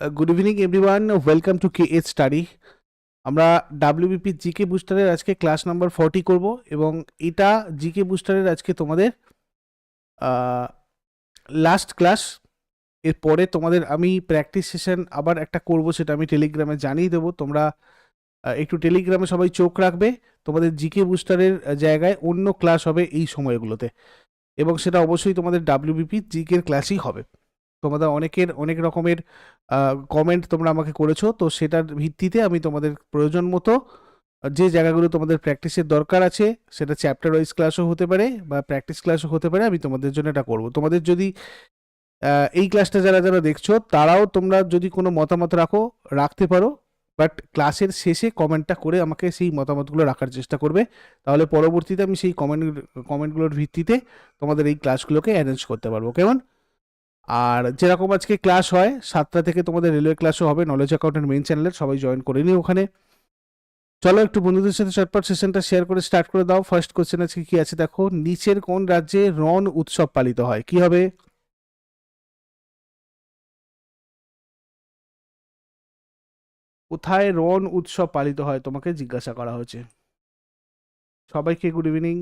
Good evening everyone welcome to K H study আমরা WBP GK বুস্টারের আজকে class number forty করব এবং এটা জিকে বুস্টারের আজকে তোমাদের লাস্ট ক্লাস এরপরে তোমাদের আমি প্র্যাকটিস সেশন আবার একটা করব সেটা আমি টেলিগ্রামে জানিয়ে দেবো। তোমরা একটু টেলিগ্রামে সবাই চোখ রাখবে। তোমাদের জিকে বুস্টারের জায়গায় অন্য ক্লাস হবে এই সময়গুলোতে এবং সেটা অবশ্যই তোমাদের ডাব্লিউবিপি জিকের ক্লাসই হবে। তোমাদের অনেকের অনেক রকমের কমেন্ট তোমরা আমাকে করেছ, তো সেটার ভিত্তিতে আমি তোমাদের প্রয়োজন মতো, যে জায়গাগুলো তোমাদের প্র্যাকটিসের দরকার আছে, সেটা চ্যাপ্টার ওয়াইজ ক্লাসও হতে পারে বা প্র্যাকটিস ক্লাসও হতে পারে, আমি তোমাদের জন্য এটা করব। তোমাদের যদি এই ক্লাসটা যারা যারা দেখছ, তারাও তোমরা যদি কোনো মতামত রাখো, রাখতে পারো বাট ক্লাসের শেষে কমেন্টটা করে আমাকে সেই মতামতগুলো রাখার চেষ্টা করবে। তাহলে পরবর্তীতে আমি সেই কমেন্ট কমেন্টগুলোর ভিত্তিতে তোমাদের এই ক্লাসগুলোকে অ্যারেঞ্জ করতে পারব। কেমন? আর যেরকম আজকে ক্লাস হয়, সাতটা থেকে তোমাদের রেলওয়ে ক্লাসও হবে নলেজ অ্যাকাউন্টের মেইন চ্যানেলের সবাই জয়েন করে নিও ওখানে। চলো একটু বন্ধুদের সাথে চটপট সেশনটা শেয়ার করে স্টার্ট করে দাও। ফার্স্ট কোশ্চেন আজকে কি আছে দেখো? নিচের কোন রাজ্যে রন উৎসব পালিত হয়? কি হবে? কোথায় রন উৎসব পালিত হয়? তোমাকে জিজ্ঞাসা করা হয়েছে। সবাইকে গুড ইভিনিং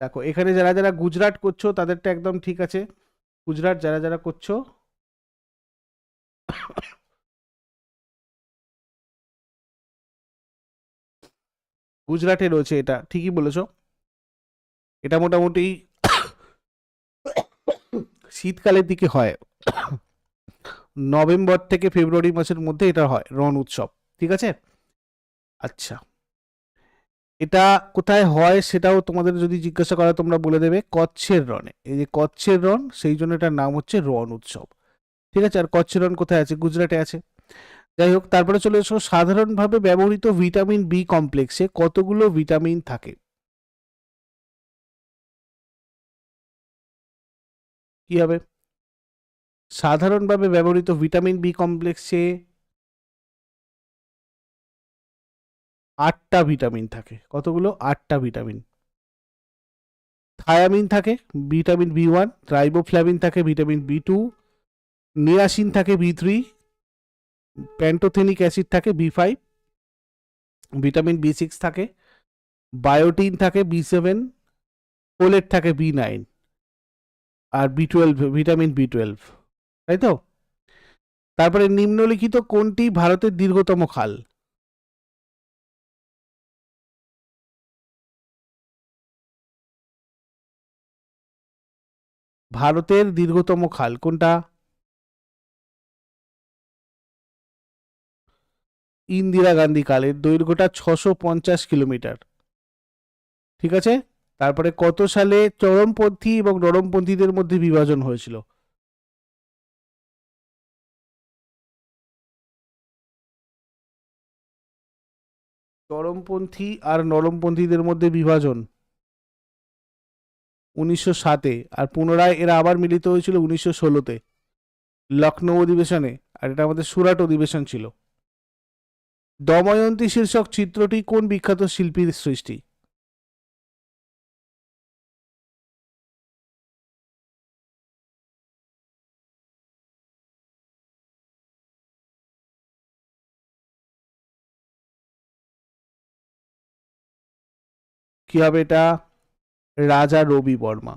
দেখো, এখানে যারা যারা গুজরাট করছ, তাদেরটা একদম ঠিক আছে। গুজরাট যারা যারা করছ, গুজরাটে রয়েছে এটা, ঠিকই বলেছ। এটা মোটামুটি শীতকালের দিকে হয়। নভেম্বর থেকে ফেব্রুয়ারি মাসের মধ্যে এটা হয়, রণ উৎসব, ঠিক আছে? আচ্ছা। এটা কোথায় হয় সেটাও তোমাদের যদি জিজ্ঞাসা করা তোমরা বলে দেবে কচ্ছের রনে এই যে কচ্ছের রন সেই জন্য এটার নাম হচ্ছে রন উৎসব। ঠিক আছে? আর কচ্ছের রন কোথায় আছে? গুজরাটে আছে। যাই হোক, তারপরে চলে এসো। সাধারণভাবে ব্যবহৃত ভিটামিন বি কমপ্লেক্সে কতগুলো ভিটামিন থাকে? কি হবে? সাধারণভাবে ব্যবহৃত ভিটামিন বি কমপ্লেক্সে আটটা ভিটামিন থাকে। কতগুলো? আটটা ভিটামিন। থায়ামিন থাকে, ভিটামিন বি ওয়ান, রাইবোফ্লাভিন থাকে, ভিটামিন বি টু নিয়াসিন থাকে, বি থ্রি, প্যান্টোথেনিক অ্যাসিড থাকে, B five, vitamin B six থাকে, বায়োটিন থাকে, বি সেভেন, ফোলেট থাকে, বি নাইন আর B twelve, vitamin B twelve. তাই তো? তারপরে নিম্নলিখিত কোনটি ভারতের দীর্ঘতম খাল? ভারতের দীর্ঘতম খাল কোনটা? ইন্দিরা গান্ধী কালের দৈর্ঘ্যটা ছশো পঞ্চাশ কিলোমিটার। ঠিক আছে? তারপরে কত সালে চরমপন্থী এবং নরমপন্থীদের মধ্যে বিভাজন হয়েছিল? চরমপন্থী আর নরমপন্থীদের মধ্যে বিভাজন। উনিশশো সাতে, আর পুনরায় এরা আবার মিলিত হয়েছিল উনিশশো ষোলোতে। লখনৌ অধিবেশনে, আর এটা আমাদের সুরাট অধিবেশন ছিল। দময়ন্তী শীর্ষক চিত্রটি কোন বিখ্যাত শিল্পীর সৃষ্টি? কি হবে এটা? রাজা রবি বর্মা।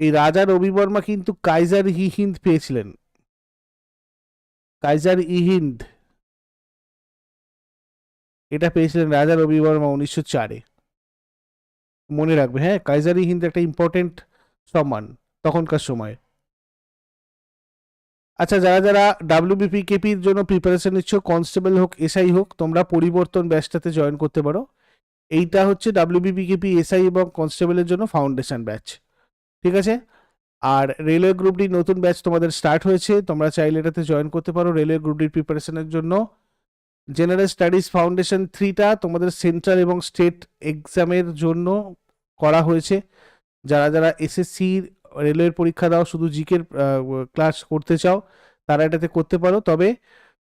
এই রাজা রবি বর্মা কিন্তু কাইজার ই হিন্দ পেয়েছিলেন। কাইজার ই হিন্দ। এটা পেয়েছিলেন রাজা রবি বর্মা উনিশশো চারে। মনে রাখবে হ্যাঁ কাইজার হিন্দ একটা ইম্পর্টেন্ট সম্মান তখনকার সময়। আচ্ছা যারা যারা ডাব্লিউবিপি কেপির জন্য প্রিপারেশন নিচ্ছ কনস্টেবল হোক এসআই হোক, তোমরা পরিবর্তন ব্যাচটাতে জয়েন করতে পারো। এইটা হচ্ছে ডাব্লিউবিপি কেপি এসআই এবং কনস্টেবলের জন্য ফাউন্ডেশন ব্যাচ ঠিক আছে? আর রেলওয়ে গ্রুপ ডি নতুন ব্যাচ তোমাদের স্টার্ট হয়েছে, তোমরা চাইলে এটাতে জয়েন করতে পারো রেলওয়ে গ্রুপ ডির প্রিপারেশনের জন্য। জেনারেল স্টাডিজ ফাউন্ডেশন থ্রিটা তোমাদের সেন্ট্রাল এবং স্টেট এক্সামের জন্য করা হয়েছে। যারা যারা এসএসসির রেলওয়ের পরীক্ষা দাও, শুধু জিকের ক্লাস করতে চাও, তারা এটাতে করতে পারো। তবে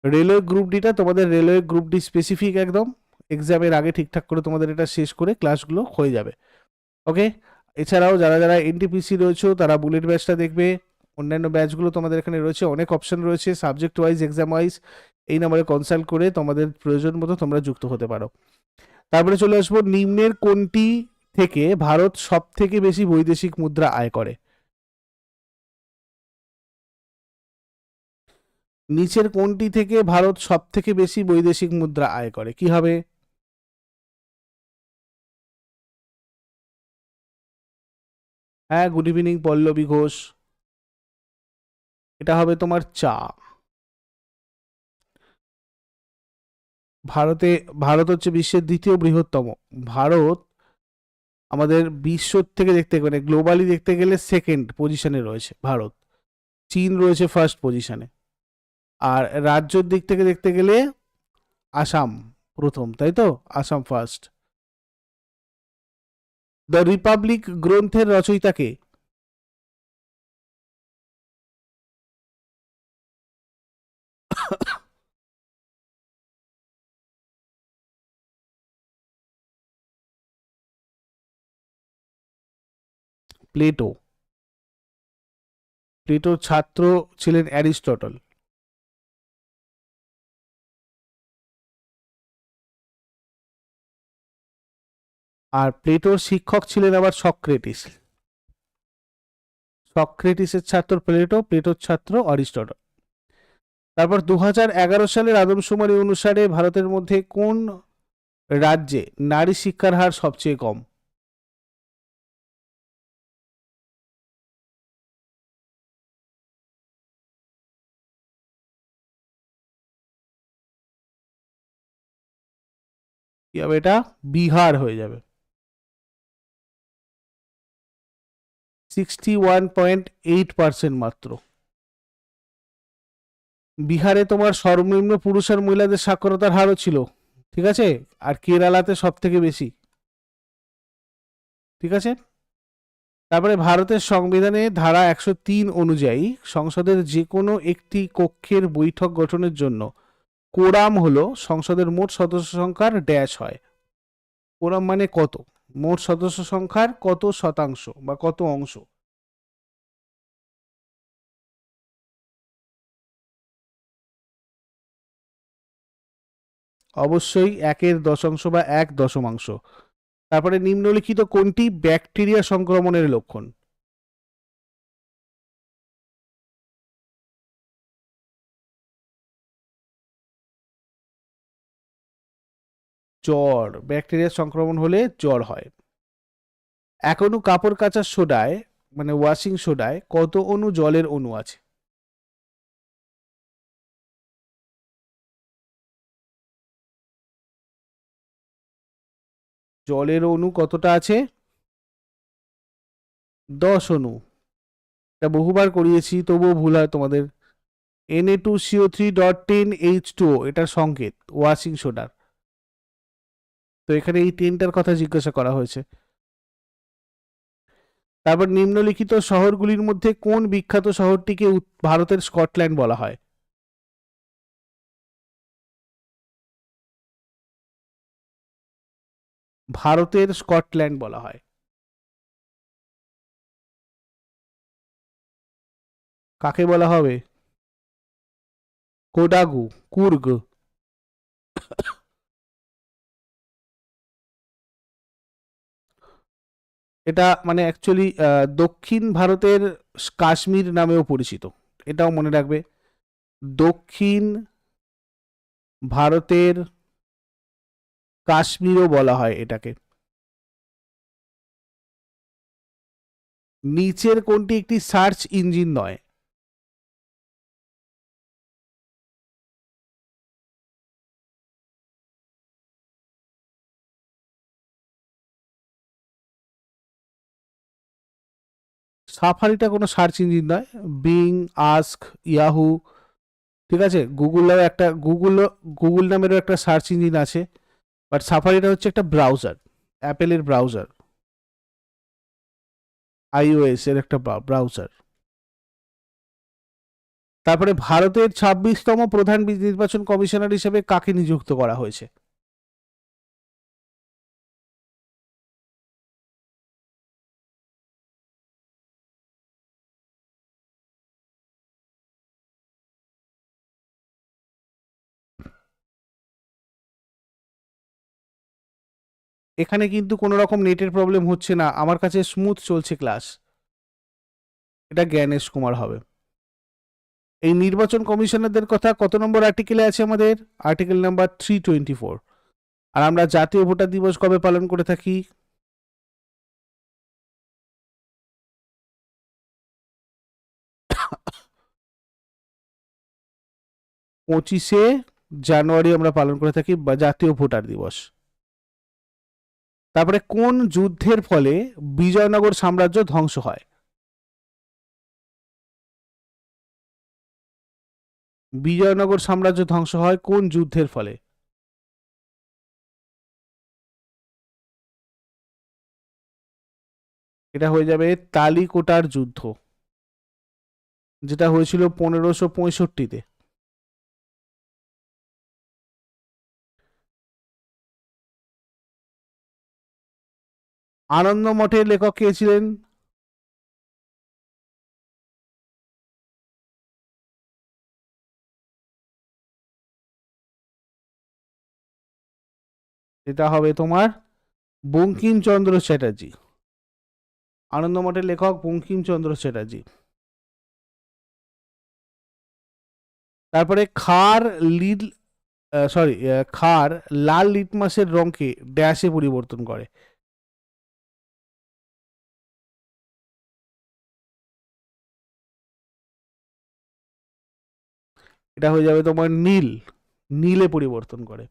রেলওয়ে গ্রুপ ডিটা তোমাদের রেলওয়ে গ্রুপ ডি স্পেসিফিক একদম। এক্সামের আগে ঠিকঠাক করে তোমাদের এটা শেষ করে ক্লাসগুলো হয়ে যাবে। ওকে এছাড়াও যারা যারা এনটিপিসি রয়েছে, তারা বুলেট ব্যাচটা দেখবে। অন্যান্য ব্যাচগুলো তোমাদের এখানে রয়েছে, অনেক অপশন রয়েছে। সাবজেক্ট ওয়াইজ এক্সাম ওয়াইজ এই নম্বরে কনসাল্ট করে তোমাদের প্রয়োজন মতো তোমরা যুক্ত হতে পারো। তারপরে চলে আসব, নিম্নের কোনটি থেকে ভারত সব থেকে বেশি বৈদেশিক মুদ্রা আয় করে? নিচের কোনটি থেকে ভারত সব থেকে বেশি বৈদেশিক মুদ্রা আয় করে? কি হবে? হ্যাঁ গুড ইভিনিং পল্লবী ঘোষ। এটা হবে তোমার চা। ভারতে, ভারত হচ্ছে বিশ্বের দ্বিতীয় বৃহত্তম। ভারত আমাদের বিশ্ব থেকে দেখতে মানে গ্লোবালি দেখতে গেলে সেকেন্ড পজিশনে রয়েছে ভারত। চীন রয়েছে ফার্স্ট পজিশনে আর রাজ্যর দিক থেকে দেখতে গেলে আসাম প্রথম, তাই তো? আসাম ফার্স্ট দ্য রিপাবলিক গ্রন্থের রচয়িতাকে প্লেটো প্লেটোর ছাত্র ছিলেন অ্যারিস্টটল। আর প্লেটোর শিক্ষক ছিলেন আবার সক্রেটিস। সক্রেটিসের ছাত্র প্লেটো, প্লেটোর ছাত্র অরিস্টটল তারপর দু হাজার এগারো সালের আদমশুমারি অনুসারে ভারতের মধ্যে কোন রাজ্যে নারী শিক্ষার হার সবচেয়ে কম? কি হবে এটা? বিহার হয়ে যাবে। Sixty one point eight percent মাত্র। বিহারে তোমার সর্বনিম্ন পুরুষ আর মহিলাদের সাক্ষরতার হারও ছিল, ঠিক আছে? আর কেরালাতে সব থেকে বেশি, ঠিক আছে? তারপরে ভারতের সংবিধানে ধারা একশো তিন অনুযায়ী সংসদের যে কোনো একটি কক্ষের বৈঠক গঠনের জন্য কোরাম হলো সংসদের মোট সদস্য সংখ্যার ড্যাশ হয়। কোরাম মানে কত? মোট সদস্য সংখ্যার কত শতাংশ বা কত অংশ? অবশ্যই একের দশাংশ বা এক দশমাংশ। তারপরে নিম্নলিখিত কোনটি ব্যাকটেরিয়া সংক্রমণের লক্ষণ? জ্বর, ব্যাকটেরিয়া সংক্রমণ হলে জ্বর হয়। এখনও কাপড় কাচার সোডায় মানে ওয়াশিং সোডায় কত অণু জলের অণু আছে? জলের অণু কতটা আছে? দশ অণু। এটা বহুবার করিয়েছি, তবুও ভুল হয় তোমাদের। N A two CO three dot ten H two এটার সংকেত ওয়াশিং সোডার। তো এখানে এই তিনটার কথা জিজ্ঞাসা করা হয়েছে। তারপর নিম্নলিখিত শহরগুলির মধ্যে কোন বিখ্যাত শহরটিকে ভারতের স্কটল্যান্ড বলা হয়? ভারতের স্কটল্যান্ড বলা হয়। কাকে বলা হবে? কোডাগু, কুর্গ। এটা মানে অ্যাকচুয়ালি দক্ষিণ ভারতের কাশ্মীর নামেও পরিচিত। এটাও মনে রাখবে। দক্ষিণ ভারতের কাশ্মীরও বলা হয় এটাকে। নিচের কোনটি একটি সার্চ ইঞ্জিন নয়? সাফারিটা কোনো সার্চ ইঞ্জিন নয়। বিং আস্ক ইয়াহু ঠিক আছে? গুগলেও একটা গুগল গুগল নামেরও একটা সার্চ ইঞ্জিন আছে। বাট সাফারিটা হচ্ছে একটা ব্রাউজার, অ্যাপেলের ব্রাউজার। আইওএস এর একটা ব্রাউজার। তারপরে ভারতের ছাব্বিশতম প্রধান নির্বাচন কমিশনার হিসেবে কাকে নিযুক্ত করা হয়েছে? এখানে কিন্তু কোনো রকম নেটের প্রবলেম হচ্ছে না। আমার কাছে স্মুথ চলছে ক্লাস এটা জ্ঞানেশ কুমার হবে। এই নির্বাচন কমিশনারদের কথা কত নম্বর আর্টিকেলে আছে আমাদের? Article number three twenty four আর আমরা জাতীয় ভোটার দিবস কবে পালন করে থাকি? পঁচিশে জানুয়ারি আমরা পালন করে থাকি জাতীয় ভোটার দিবস। তারপরে কোন যুদ্ধের ফলে বিজয়নগর সাম্রাজ্য ধ্বংস হয়? বিজয়নগর সাম্রাজ্য ধ্বংস হয় কোন যুদ্ধের ফলে? এটা হয়ে যাবে তালিকোটার যুদ্ধ, যেটা হয়েছিল পনেরোশো পঁয়ষট্টিতে। আনন্দ মঠের লেখক কে ছিলেন? এটা হবে তোমার বঙ্কিমচন্দ্র চ্যাটার্জি। আনন্দ মঠের লেখক বঙ্কিমচন্দ্র চ্যাটার্জি। তারপরে খার লিড সরি খার লাল লিটমাসের রঙকে ড্যাশে পরিবর্তন করে। এটা হয়ে যাবে তোমার নীল। নীলে পরিবর্তন করে।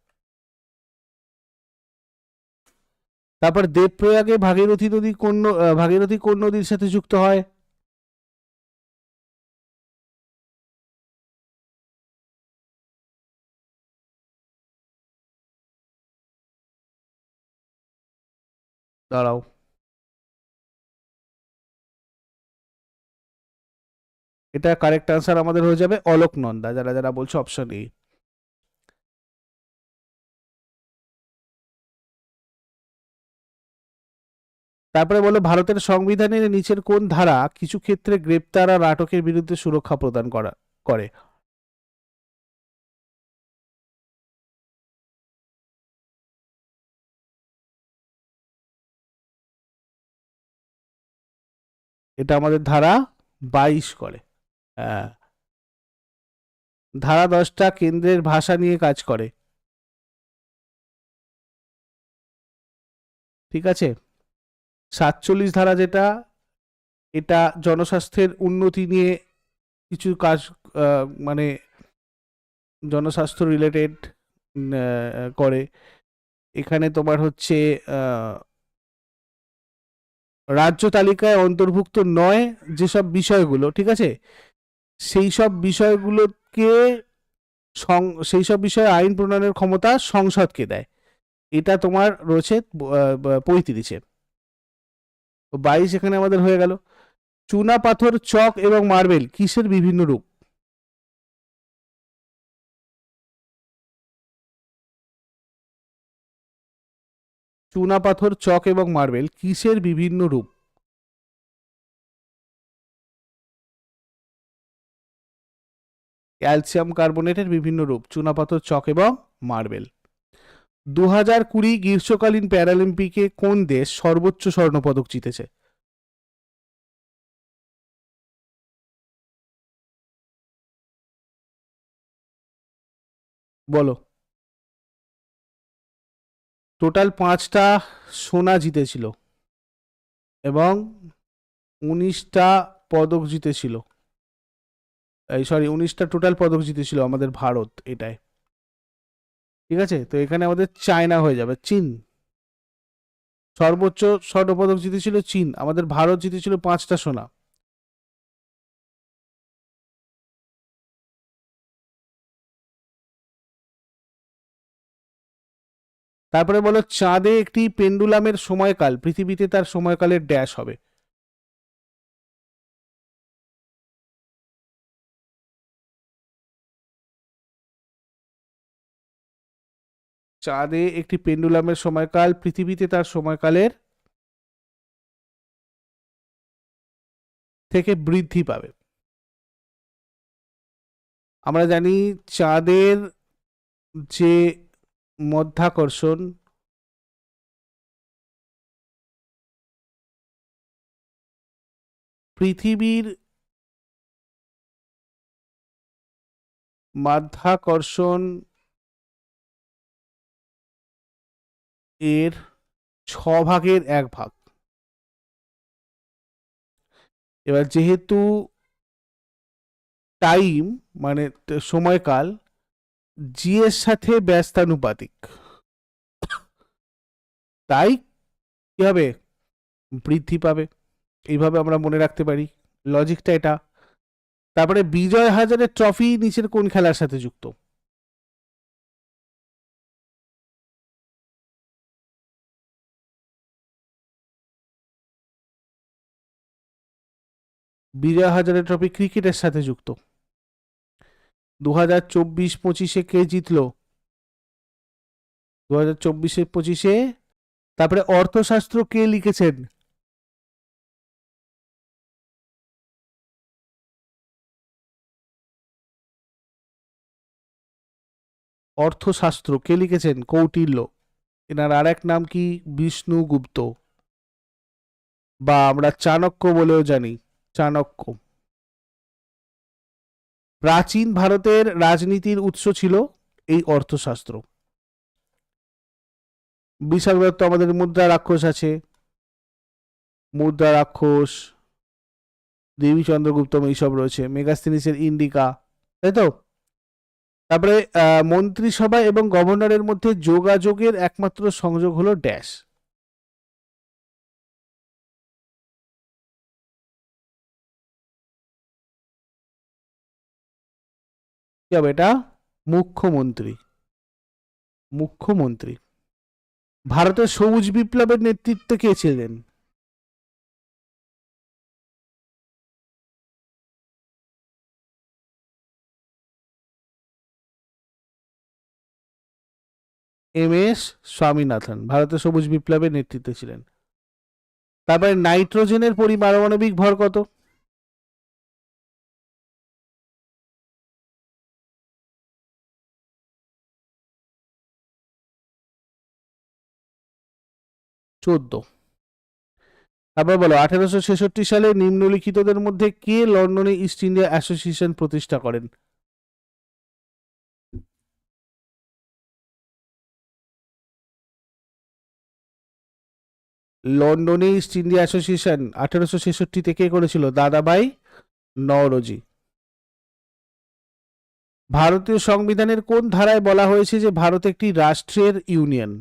তারপর দেবপ্রয়াগে ভাগীরথী নদী কোন ভাগীরথী কোন নদীর সাথে যুক্ত হয়। দাঁড়াও। এটা কারেক্ট আনসার আমাদের হয়ে যাবে অলোকনন্দা, যারা যারা বলছে অপশন এ তারপরে বলো, ভারতের সংবিধানের নিচের কোন ধারা কিছু ক্ষেত্রে গ্রেপ্তার আর আটকের বিরুদ্ধে সুরক্ষা প্রদান করা, করে? এটা আমাদের ধারা বাইশ করে। ধারা দশটা কেন্দ্রের ভাষা নিয়ে কাজ করে। ঠিক আছে? সাতচল্লিশ ধারা যেটা, এটা জনস্বাস্থ্যের উন্নতি নিয়ে কিছু কাজ মানে জনস্বাস্থ্য রিলেটেড করে। এখানে তোমার হচ্ছে রাজ্য তালিকায় অন্তর্ভুক্ত নয় যেসব বিষয়গুলো, ঠিক আছে? সেই সব বিষয়গুলোকে সেই সব বিষয়ে আইন প্রণয়নের ক্ষমতা সংসদকে দেয়। এটা তোমার রয়েছে পঁয়ত্রিশে। বাইশ এখানে আমাদের হয়ে গেল। চুনা পাথর, চক এবং মার্বেল কিসের বিভিন্ন রূপ? চুনা পাথর, চক এবং মার্বেল কিসের বিভিন্ন রূপ? ক্যালসিয়াম কার্বনেটের বিভিন্ন রূপ, চুনাপাথর চক এবং মার্বেল। দু হাজার কুড়ি গ্রীষ্মকালীন প্যারালিম্পিকে কোন দেশ সর্বোচ্চ স্বর্ণপদক জিতেছে? বলো। টোটাল পাঁচটা সোনা জিতেছিল এবং উনিশটা পদক জিতেছিল। এই সরি উনিশটা টোটাল পদক জিতেছিল আমাদের ভারত এটাই। ঠিক আছে? তো এখানে আমাদের চায়না হয়ে যাবে, চীন। সর্বোচ্চ স্বর্ণপদক জিতেছিল চীন, আমাদের ভারত জিতেছিল পাঁচটা সোনা। তারপরে বলো, চাঁদে একটি পেন্ডুলামের সময়কাল, পৃথিবীতে তার সময়কালের ড্যাশ হবে। চাঁদে একটি পেন্ডুলামের সময়কাল, পৃথিবীতে তার সময়কালের থেকে বৃদ্ধি পাবে। আমরা জানি চাঁদের যে মধ্যাকর্ষণ, পৃথিবীর মাধ্যাকর্ষণ এর ছ ভাগের এক ভাগ। এবার যেহেতু টাইম মানে সময়কাল জি এর সাথে ব্যস্তানুপাতিক, তাই কি হবে? বৃদ্ধি পাবে। এইভাবে আমরা মনে রাখতে পারি। লজিকটা এটা। তারপরে বিজয় হাজারের ট্রফি নিচের কোন খেলার সাথে যুক্ত? বিজয় হাজারে ট্রফি ক্রিকেটের সাথে যুক্ত। দু হাজার চব্বিশ পঁচিশে কে জিতলো? দু হাজার চব্বিশে পঁচিশে? তারপরে অর্থশাস্ত্র কে লিখেছেন? অর্থশাস্ত্র কে লিখেছেন? কৌটিল্য। এনার আর এক নাম কি? বিষ্ণুগুপ্ত বা আমরা চাণক্য বলেও জানি। চাণক্য। প্রাচীন ভারতের রাজনীতির উৎস ছিল এই অর্থশাস্ত্র। বিশাল দত্ত আমাদের মুদ্রা রাক্ষস আছে। মুদ্রা রাক্ষস দেবী চন্দ্রগুপ্তম এইসব রয়েছে মেগাস্তিনিসের ইন্ডিকা, তাই তো? তারপরে মন্ত্রিসভা এবং গভর্নরের মধ্যে যোগাযোগের একমাত্র সংযোগ হলো ড্যাশ। হবে এটা? মুখ্যমন্ত্রী। মুখ্যমন্ত্রী। ভারতের সবুজ বিপ্লবের নেতৃত্বে কে ছিলেন? এম এস স্বামীনাথন, ভারতের সবুজ বিপ্লবের নেতৃত্বে ছিলেন। তারপরে নাইট্রোজেনের পরিপারমাণবিক ভর কত? চোদ্দ। তারপর বলো, আঠারোশো ছেষট্টি সালে নিম্নলিখিতদের মধ্যে কে লন্ডনে ইস্ট ইন্ডিয়া অ্যাসোসিয়েশন প্রতিষ্ঠা করেন? লন্ডনে ইস্ট ইন্ডিয়া অ্যাসোসিয়েশন আঠারোশো ছেষট্টিতে কে করেছিল? দাদাবাই নওরোজি। ভারতীয় সংবিধানের কোন ধারায় বলা হয়েছে যে ভারত একটি রাষ্ট্রের ইউনিয়ন?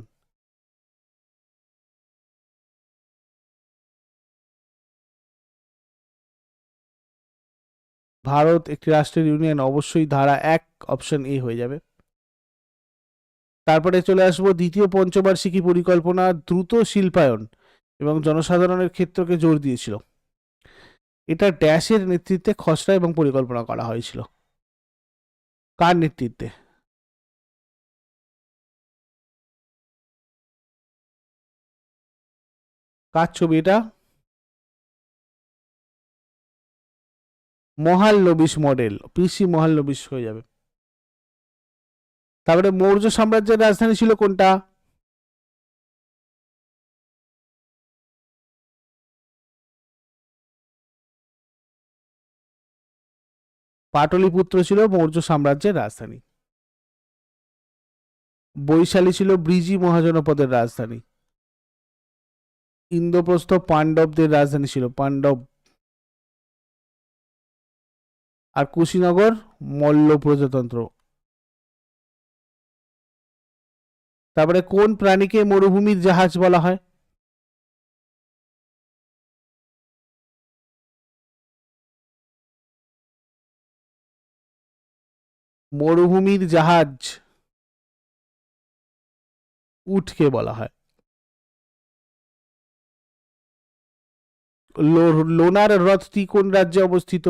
ভারত একটি রাষ্ট্রের ইউনিয়ন, অবশ্যই ধারা এক অপশন এ হয়ে যাবে। তারপরে চলে আসব দ্বিতীয় পঞ্চবার্ষিকী পরিকল্পনা, দ্রুত শিল্পায়ন এবং জনসাধারণের ক্ষেত্রকে জোর দিয়েছিল। এটা ড্যাশের নেতৃত্বে খসড়া এবং পরিকল্পনা করা হয়েছিল। কার নেতৃত্বে? কার ছবি এটা? মহাল্লবিশ মডেল, পিসি মহাল্লবিশ হয়ে যাবে। তারপরে মৌর্য সাম্রাজ্যের রাজধানী ছিল কোনটা? পাটলিপুত্র ছিল মৌর্য সাম্রাজ্যের রাজধানী। বৈশালী ছিল ব্রিজি মহাজনপদের রাজধানী। ইন্দ্রপ্রস্থ পাণ্ডবদের রাজধানী ছিল পাণ্ডব আর কুশীনগর মল্ল প্রজাতন্ত্র। তারপরে কোন প্রাণীকে মরুভূমির জাহাজ বলা হয়? মরুভূমির জাহাজ উঠকে বলা হয়। লোনার হ্রদটি কোন রাজ্যে অবস্থিত?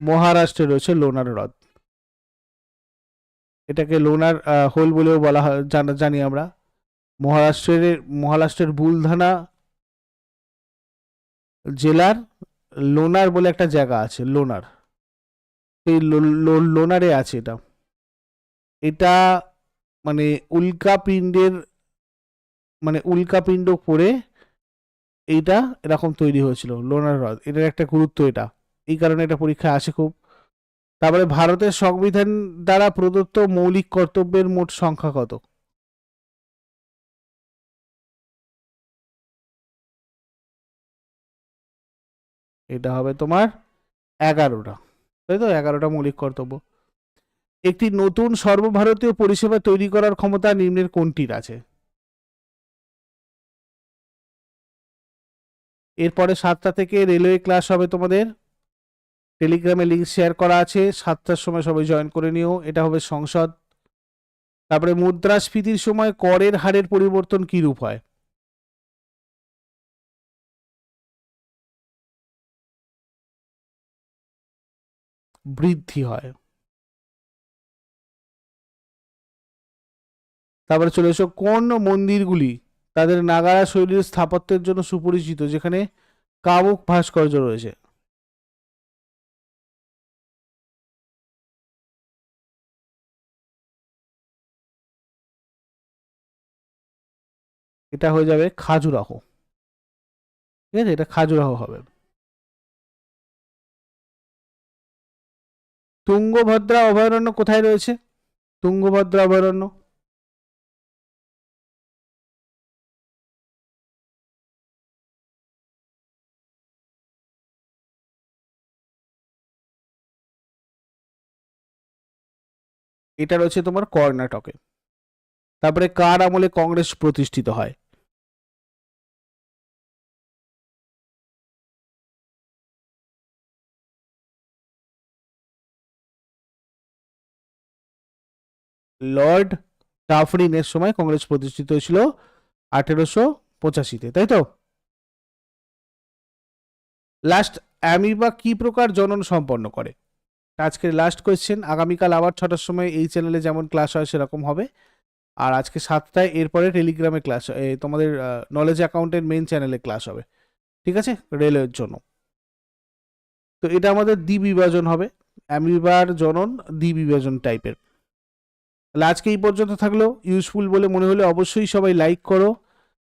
মহারাষ্ট্রে রয়েছে লোনার হ্রদ। এটাকে লোনার হোল বলেও বলা হয়, জানা আমরা। মহারাষ্ট্রের মহারাষ্ট্রের বুলধানা জেলার লোনার বলে একটা জায়গা আছে, লোনার। এই লোনারে আছে এটা। এটা মানে উল্কাপিণ্ডের মানে উল্কাপিণ্ড পড়ে এইটা এরকম তৈরি হয়েছিল, লোনার হ্রদ। এটার একটা গুরুত্ব এটা। এই কারণে এটা পরীক্ষা আসে খুব। তারপরে ভারতের সংবিধান দ্বারা প্রদত্ত মৌলিক কর্তব্যের মোট সংখ্যা কত? এটা হবে তোমার এগারোটা। তাই তো? এগারোটা মৌলিক কর্তব্য। একটি নতুন সর্বভারতীয় পরিষেবা তৈরি করার ক্ষমতা নিম্নের কোনটির আছে? এরপরে সাতটা থেকে রেলওয়ে ক্লাস হবে তোমাদের। টেলিগ্রামে লিঙ্ক শেয়ার করা আছে, সাতটার সময় সবাই জয়েন করে নিও, এটা হবে সংসদ। তারপরে মুদ্রাস্ফীতির সময় করের হারের পরিবর্তন কি রূপ হয়? বৃদ্ধি হয়। তারপরে চলে এসো কোন মন্দিরগুলি তাদের নাগারা শৈলীর স্থাপত্যের জন্য সুপরিচিত, যেখানে কামুক ভাস্কর্য রয়েছে। এটা হয়ে যাবে খাজুরাহো। ঠিক আছে? এটা খাজুরাহো হবে। তুঙ্গভদ্রা অভয়ারণ্য কোথায় রয়েছে? তুঙ্গভদ্রা অভয়ারণ্য। এটা রয়েছে তোমার কর্ণাটকে। তারপরে কার আমলে কংগ্রেস প্রতিষ্ঠিত হয়? লর্ড ডাফরিনের সময় কংগ্রেস প্রতিষ্ঠিত হয়েছিল আঠেরোশো পঁচাশিতে, তাই তো? লাস্ট অ্যামিবা কি প্রকার জনন সম্পন্ন করে? আজকের লাস্ট কোয়েশ্চেন আগামীকাল আবার ছটার সময় এই চ্যানেলে যেমন ক্লাস হয়, সেরকম হবে। আর আজকে সাতটায় এরপরে টেলিগ্রামে ক্লাস তোমাদের নলেজ অ্যাকাউন্টের মেন চ্যানেলে ক্লাস হবে। ঠিক আছে? রেলওয়ের জন্য। তো এটা আমাদের দ্বিবিভাজন হবে। অ্যামিবার জনন দ্বিবিভাজন টাইপের তাহলে আজকে এই পর্যন্ত থাকল। ইউজফুল বলে মনে হলে অবশ্যই সবাই লাইক করো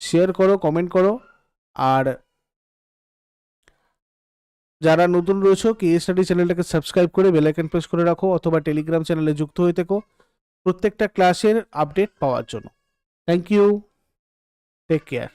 শেয়ার করো কমেন্ট করো। আর যারা নতুন রয়েছে কে স্টাডি চ্যানেলটাকে সাবস্ক্রাইব করে বেলাইকন প্রেস করে রাখো, অথবা টেলিগ্রাম চ্যানেলে যুক্ত হয়ে থেকো। প্রত্যেকটা ক্লাসের আপডেট পাওয়ার জন্য। Thank you take care